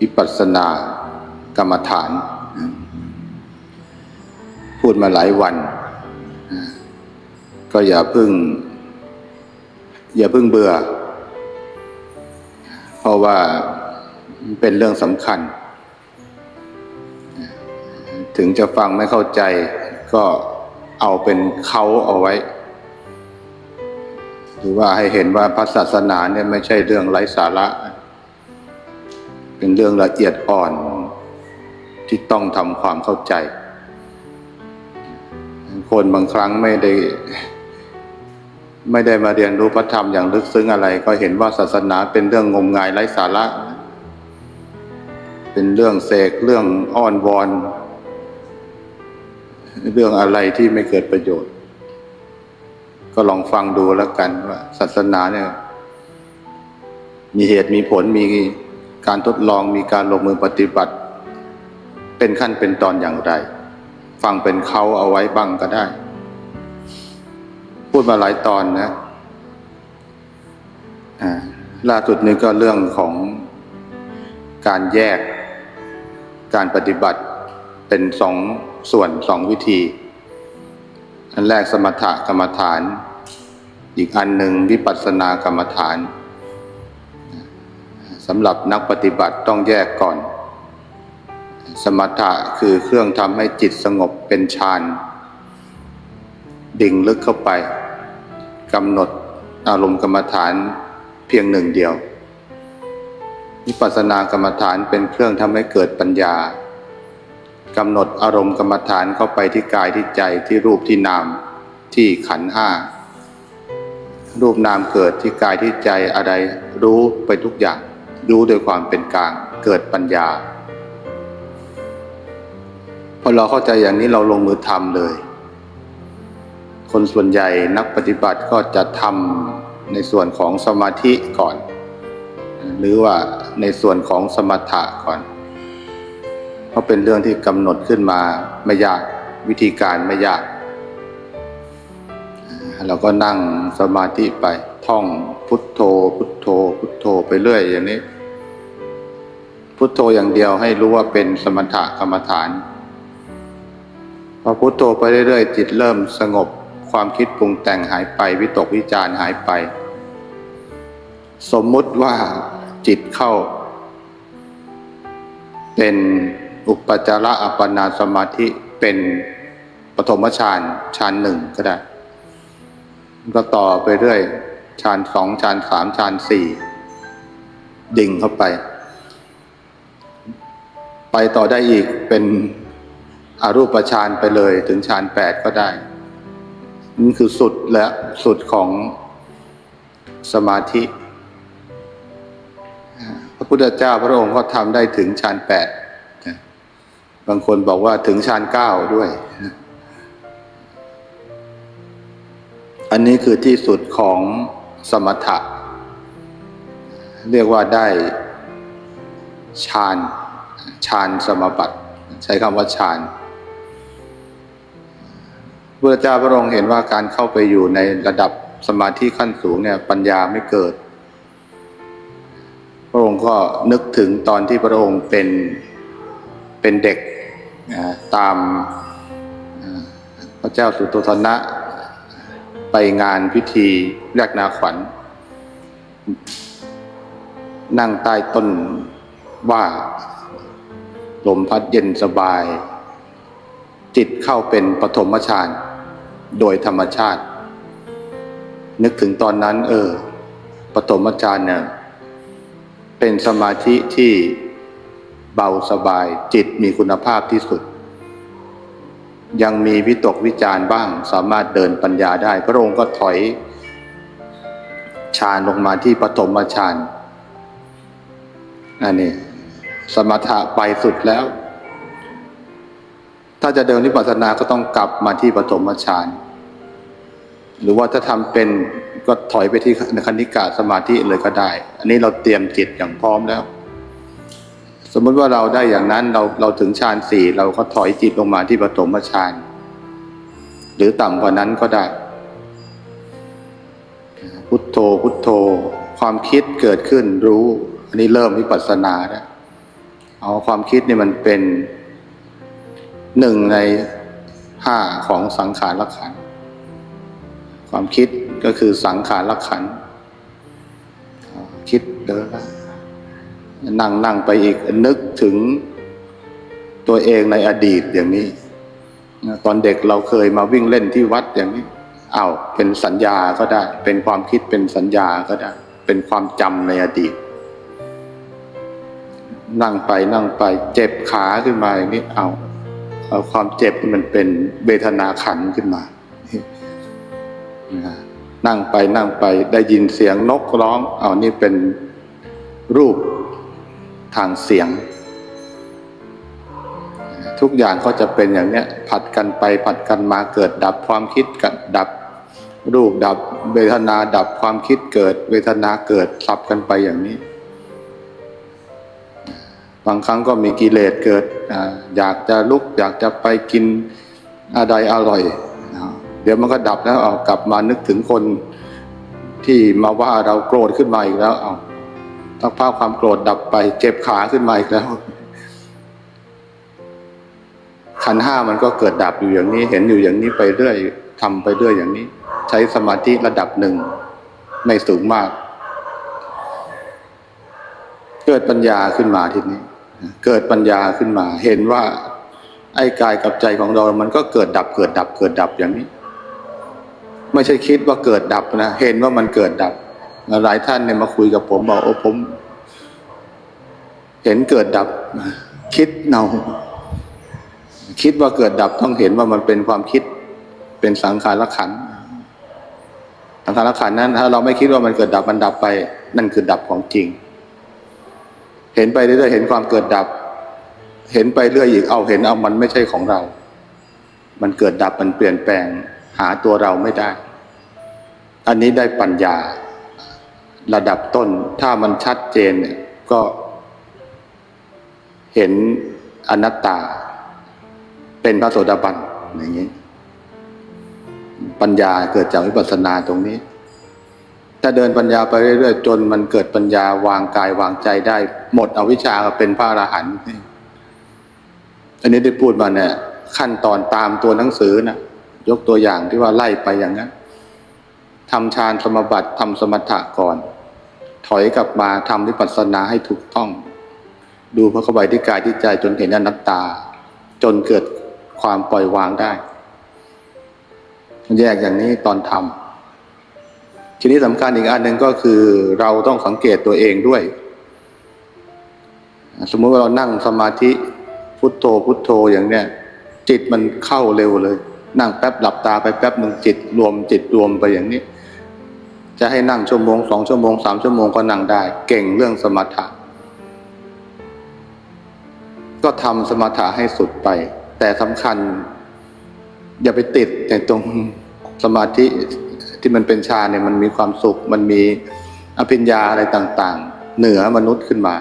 วิปัสสนากรรมฐาน พูดมาหลายวัน ก็อย่าเพึ่ง อย่าเพึ่งเบื่อ เพราะว่าเป็นเรื่องสำคัญ ถึงจะฟังไม่เข้าใจ ก็เอาเป็นเขาเอาไว้หรือว่าให้เห็นว่าพระศาสนาเนี่ยไม่ใช่เรื่องไร้สาระ เป็นเรื่องละเอียดอ่อนที่ต้องทำความเข้าใจ คนบางครั้งไม่ได้ ไม่ได้มาเรียนรู้พระธรรมอย่างลึกซึ้งอะไร ก็เห็นว่าศาสนาเป็นเรื่องงมงายไร้สาระ เป็นเรื่องเสกเรื่องอ้อนวอน เรื่องอะไรที่ไม่เกิดประโยชน์ ก็ลองฟังดูแล้วกันว่าศาสนาเนี่ย มีเหตุมีผลมี การทดลองมีการลงมือปฏิบัติ เป็นขั้นเป็นตอนอย่างไร ฟังเป็นเขาเอาไว้บ้างก็ได้ พูดมาหลายตอนนะอ่าล่าสุดนี้ก็เรื่องของการแยกการปฏิบัติเป็นสองส่วนสองวิธี อันแรกสมถกรรมฐาน อีกอันหนึ่งวิปัสสนากรรมฐาน สำหรับนักปฏิบัติต้องแยกก่อน สมถะคือเครื่องทำให้จิตสงบเป็นฌานดิ่งลึกเข้าไปกำหนดอารมณ์กรรมฐานเพียงหนึ่งเดียววิปัสสนากรรมฐานเป็นเครื่องทำให้เกิดปัญญากำหนดอารมณ์กรรมฐานเข้าไปที่กายที่ใจที่รูปที่นามที่ขันธ์ห้า รูปนามเกิดที่กายที่ใจอะไรรู้ไปทุกอย่าง รู้โดยความเป็นกลางเกิดปัญญาพอเราเข้าใจอย่างนี้เราลงมือทำเลย คนส่วนใหญ่นักปฏิบัติก็จะทำในส่วนของสมาธิก่อน หรือว่าในส่วนของสมถะก่อนเพราะเป็นเรื่องที่กำหนดขึ้นมาไม่ยากวิธีการไม่ยาก เราก็นั่งสมาธิไปท่องพุทโธ พุทโธ พุทโธไปเรื่อยอย่างนี้ พุทโธอย่างเดียวให้รู้ว่าเป็นสมถะกรรมฐาน พอพุทโธไปเรื่อยๆจิตเริ่มสงบความคิดปรุงแต่งหายไป วิตกวิจารหายไป สมมุติว่าจิตเข้า เป็นอุปจาระอัปปนาสมาธิเป็นปฐมฌานฌานหนึ่งก็ได้ ก็ต่อไปเรื่อยฌานสองฌานสามฌานสี่ดิ่งเข้าไป ไปต่อได้อีกเป็นอารูปฌานไปเลยถึงฌานแปดก็ได้นี่คือสุดและสุดของสมาธิ พระพุทธเจ้าพระองค์ก็ทำได้ถึงฌานแปดบางคนบอกว่าถึงฌานเก้าด้วย อันนี้คือที่สุดของสมถะ เรียกว่าได้ฌาน ฌานสมบัติ ใช้คำว่าฌานพระเจ้าพระองค์เห็นว่าการเข้าไปอยู่ในระดับสมาธิขั้นสูงเนี่ยปัญญาไม่เกิด พระองค์ก็นึกถึงตอนที่พระองค์เป็นเป็นเด็กตามพระเจ้าสุโธทนะ ไปงานพิธีแรกนาขวัญ นั่งใต้ต้นว่า ลมพัดเย็นสบาย จิตเข้าเป็นปฐมฌานโดยธรรมชาติ นึกถึงตอนนั้น เออปฐมฌานเนี่ยเป็นสมาธิที่เบาสบายจิตมีคุณภาพที่สุด ยังมีวิตกวิจารบ้างสามารถเดินปัญญาได้ พระองค์ก็ถอยฌานลงมาที่ปฐมฌานอันนี้ สมถะไปสุดแล้ว ถ้าจะเดินวิปัสสนาก็ต้องกลับมาที่ปฐมฌานหรือว่าถ้าทำเป็นก็ถอยไปที่คณิกาสมาธิเลยก็ได้ อันนี้เราเตรียมจิตอย่างพร้อมแล้ว สมมติว่าเราได้อย่างนั้นเราเราถึงฌานสี่เราก็ถอยจิตลงมาที่ปฐมฌานหรือต่ำกว่านั้นก็ได้ พุทโธพุทโธ ความคิดเกิดขึ้นรู้ อันนี้เริ่มวิปัสสนาแล้ว เอาความคิดนี่มันเป็นหนึ่งในห้าของสังขารละขัน ความคิดก็คือสังขารละขัน คิดเดินละนั่งนั่งไปอีกนึกถึงตัวเองในอดีตอย่างนี้ ตอนเด็กเราเคยมาวิ่งเล่นที่วัดอย่างนี้อ้าวเป็นสัญญาก็ได้ เป็นความคิดเป็นสัญญาก็ได้ เป็นความจำในอดีต นั่งไปนั่งไป เจ็บขาขึ้นมาอย่างนี้เอาเอาความเจ็บมันเป็นเวทนาขันขึ้นมา นั่งไปนั่งไปได้ยินเสียงนกร้อง เอานี่เป็นรูปทางเสียง ทุกอย่างก็จะเป็นอย่างเนี้ยผัดกันไปผัดกันมาเกิดดับความคิดกันดับ รูปดับเวทนาดับความคิดเกิด เวทนาเกิดสับกันไปอย่างนี้ บางครั้งก็มีกิเลสเกิดออยากจะลุกอยากจะไปกินอะไรอร่อย เดี๋ยวมันก็ดับแล้วเอากลับมานึกถึงคนที่มาว่าเราโกรธขึ้นมาอีกแล้วเอาถ้าภาพความโกรธดับไปเจ็บขาขึ้นมาอีกแล้ว ขันห้ามันก็เกิดดับอยู่อย่างนี้ เห็นอยู่อย่างนี้ไปเรื่อยทำไปเรื่อยอย่างนี้ ใช้สมาธิระดับหนึ่งไม่สูงมาก เกิดปัญญาขึ้นมาทีนี้ เกิดปัญญาขึ้นมา เห็นว่า ไอ้กายกับใจของเรา มันก็เกิดดับเกิดดับเกิดดับอย่างนี้ ไม่ใช่คิดว่าเกิดดับนะเห็นว่ามันเกิดดับหลายท่านเนี่ยมาคุยกับผมบอกโอ้ผม เห็นเกิดดับ คิดเนาคิดว่าเกิดดับต้องเห็นว่ามันเป็นความคิดเป็นสังขารขันสังขารขันนั้น ถ้าเราไม่คิดว่ามันเกิดดับมันดับไป นั่นคือดับของจริง เห็นไปเรื่อยๆเห็นความเกิดดับ เห็นไปเรื่อยอีกเอาเห็นเอามันไม่ใช่ของเรา มันเกิดดับมันเปลี่ยนแปลง หาตัวเราไม่ได้ อันนี้ได้ปัญญา ระดับต้นถ้ามันชัดเจนเนี่ยก็เห็นอนัตตา เป็นพระโสดาบันอย่างนี้ ปัญญาเกิดจากวิปัสสนาตรงนี้ ถ้าเดินปัญญาไปเรื่อยๆ จนมันเกิดปัญญาวางกายวางใจได้ หมดอวิชชาก็เป็นพระอรหันต์อันนี้ได้พูดมาเนี่ย ขั้นตอนตามตัวหนังสือนะยกตัวอย่างที่ว่าไล่ไปอย่างนั้นทำฌานสมบัติทำสมถะก่อน ถอยกลับมาทำวิปัสสนาให้ถูกต้อง ดูพระเข้าไปที่กายที่ใจจนเห็นอนัตตา จนเกิดความปล่อยวางได้ แยกอย่างนี้ตอนทำ ทีนี้สำคัญอีกอันหนึ่งก็คือเราต้องสังเกตตัวเองด้วย สมมุติว่าเรานั่งสมาธิพุทโธพุทโธอย่างเนี้ยจิตมันเข้าเร็วเลย นั่งแป๊บหลับตาไปแป๊บหนึ่งจิตรวมจิตรวมไปอย่างนี้ จะให้นั่งชั่วโมงสองชั่วโมงสามชั่วโมงก็นั่งได้ เก่งเรื่องสมถะก็ทำสมถะให้สุดไป แต่สำคัญ อย่าไปติดในตรงสมาธิ ที่มันเป็นฌานเนี่ยมันมีความสุข มันมีอภิญญาอะไรต่างๆ เหนือมนุษย์ขึ้นมา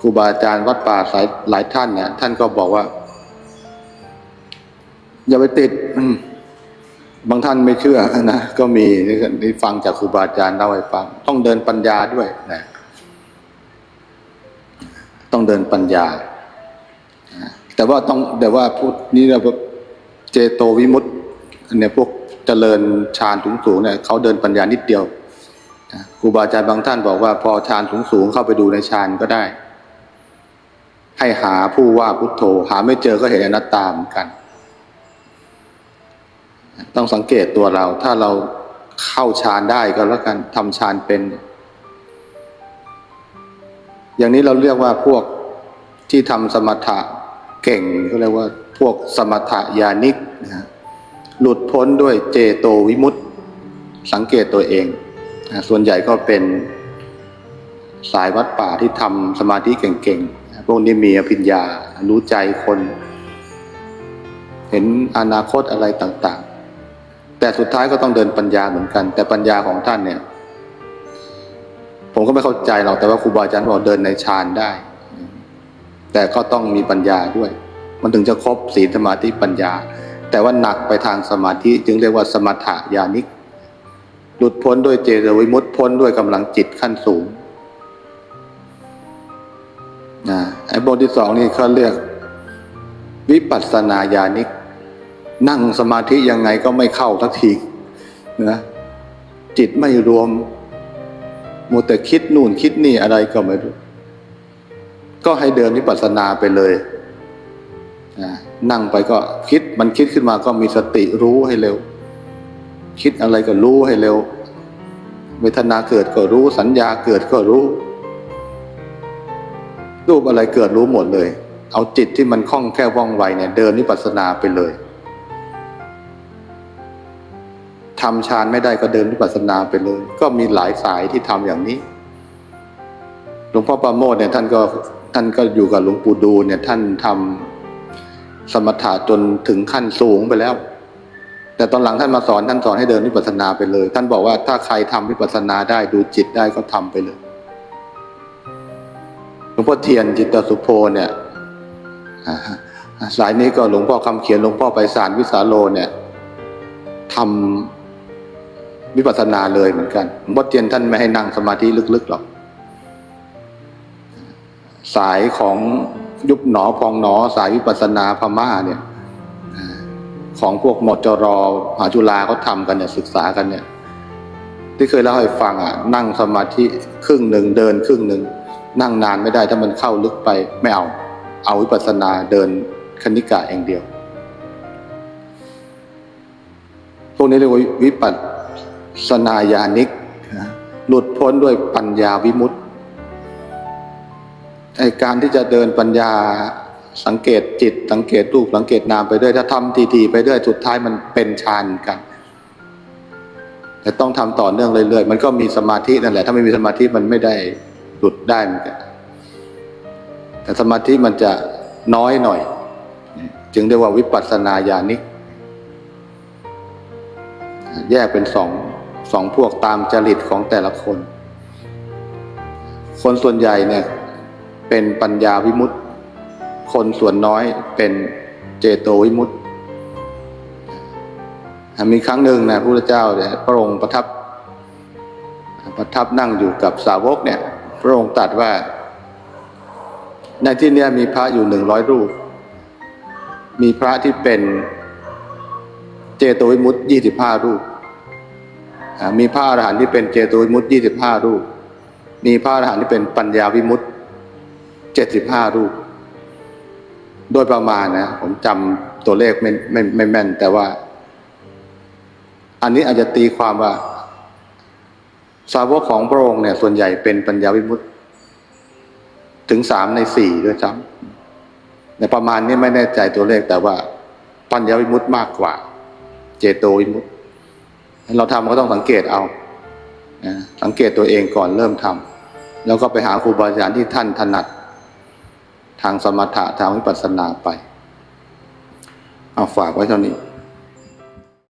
ครูบาอาจารย์วัดป่าสายหลายท่านเนี่ยท่านก็บอกว่า อย่าไปติดบางท่านไม่เชื่อนะก็มีนี่ฟังจากครูบาอาจารย์เล่าให้ฟังต้องเดินปัญญาด้วยนะต้องเดินปัญญา แต่ว่าต้องแต่ว่าพวกนี้เราเจโตวิมุตต์เนี่ยพวก เจริญฌานสูงสูงๆเนี่ยเขาเดินปัญญานิดเดียวครูบาอาจารย์บางท่านบอกว่าพอฌานสูงสูงๆเข้าไปดูในฌานก็ได้ ให้หาผู้ว่าพุทโธ หาไม่เจอก็เห็นอนัตตาเหมือนกัน ต้องสังเกตตัวเรา ถ้าเราเข้าฌานได้ก็แล้วกันทำฌานเป็น อย่างนี้เราเรียกว่าพวกที่ทำสมถะเก่งก็เรียกว่าพวกสมถะญาณิกนะ หลุดพ้นด้วยเจโตวิมุตติ สังเกตตัวเองส่วนใหญ่ก็เป็นสายวัดป่าที่ทำสมาธิเก่งๆ พวกนี้มีอภิญญา รู้ใจคน เห็นอนาคตอะไรต่างๆ แต่สุดท้ายก็ต้องเดินปัญญาเหมือนกัน แต่ปัญญาของท่านเนี่ย ผมก็ไม่เข้าใจหรอก แต่ว่าครูบาอาจารย์บอกเดินในฌานได้ แต่ก็ต้องมีปัญญาด้วย มันถึงจะครบศีลสมาธิปัญญา แต่ว่าหนักไปทางสมาธิจึงเรียกว่าสมถะญาณิก หลุดพ้นด้วยเจตวิมุตติพ้นด้วยกำลังจิตขั้นสูงนะไอ้บทที่สองนี่เขาเรียกวิปัสสนาญาณิก นั่งสมาธิยังไงก็ไม่เข้าทักทีนะจิตไม่รวมมัวแต่คิดนู่นคิดนี่อะไรก็ไม่รู้ ก็ให้เดินวิปัสสนาไปเลยนะนั่งไปก็คิด มันคิดขึ้นมาก็มีสติรู้ให้เร็ว คิดอะไรก็รู้ให้เร็ว เวทนาเกิดก็รู้สัญญาเกิดก็รู้ รูปอะไรเกิดรู้หมดเลย เอาจิตที่มันคล่องแคล่วว่องไวเนี่ยเดินวิปัสสนาไปเลยทำฌานไม่ได้ก็เดินวิปัสสนาไปเลย ก็มีหลายสายที่ทำอย่างนี้หลวงพ่อประโมทเนี่ยท่านก็ท่านก็อยู่กับหลวงปู่ดูลเนี่ยท่านทำ สมถะจนถึงขั้นสูงไปแล้ว แต่ตอนหลังท่านมาสอนท่านสอนให้เดินวิปัสสนาไปเลย ท่านบอกว่าถ้าใครทำวิปัสสนาได้ดูจิตได้ก็ทำไปเลยหลวงพ่อเทียนจิตตสุโพเนี่ยสายนี้ก็หลวงพ่อคำเขียนหลวงพ่อไปสารวิสาโลเนี่ยทำวิปัสสนาเลยเหมือนกันหลวงพ่อเทียนท่านไม่ให้นั่งสมาธิลึกๆหรอก สายของ ยุบหนอพองหนอสายวิปัสนาพม่าเนี่ยของพวกหมดจรอหาจุฬาเขาทำกันเนี่ยศึกษากันเนี่ย ที่เคยเล่าให้ฟังอะนั่งสมาธิครึ่งหนึ่งเดินครึ่งหนึ่งนั่งนานไม่ได้ถ้ามันเข้าลึกไปไม่เอา เอาวิปัสนาเดินคณิกะเองเดียว พวกนี้เรียกว่าวิปัสสนาญาณิกหลุดพ้นด้วยปัญญาวิมุตติ ไอการที่จะเดินปัญญาสังเกตจิต สังเกตรูปสังเกตนามไปด้วยถ้าทำทีๆไปด้วยสุดท้ายมันเป็นฌานกัน แต่ต้องทำต่อเนื่องเรื่อยๆมันก็มีสมาธินั่นแหละ ถ้าไม่มีสมาธิมันไม่ได้หลุดได้เหมือนกันแต่สมาธิมันจะน้อยหน่อย จึงเรียกว่าวิปัสสนาญาณิก แยกเป็นสองสองพวกตามจริตของแต่ละคน คนส่วนใหญ่เนี่ย เป็นปัญญาวิมุตติคนส่วนน้อยเป็นเจโตวิมุตติมีครั้งหนึ่งนะพระพุทธเจ้าเนี่ยพระองค์ประทับ ประทับนั่งอยู่กับสาวกเนี่ย พระองค์ตรัสว่า ในที่นี้มีพระอยู่หนึ่งร้อยรูป มีพระที่เป็นเจโตวิมุตติยี่สิบห้ารูปมีพระอรหันต์ที่เป็นเจโตวิมุตติยี่สิบห้ารูป มีพระอรหันต์ที่เป็นปัญญาวิมุตติ เจ็ดสิบห้ารูป โดยประมาณนะ ผมจำตัวเลขไม่ไม่ไม่แม่น แต่ว่า อันนี้อาจจะตีความว่า สาวกของพระองค์เนี่ย ส่วนใหญ่เป็นปัญญาวิมุตติถึงสามในสี่ด้วยซ้ำในประมาณนี้ไม่แน่ใจตัวเลขแต่ว่า ปัญญาวิมุตติมากกว่า เจโตวิมุตติเราทำก็ต้องสังเกตเอาสังเกตตัวเองก่อนเริ่มทำแล้วก็ไปหาครูบาอาจารย์ที่ท่านถนัด ทางสมถะทางวิปัสสนาไป เอาฝากไว้เท่านี้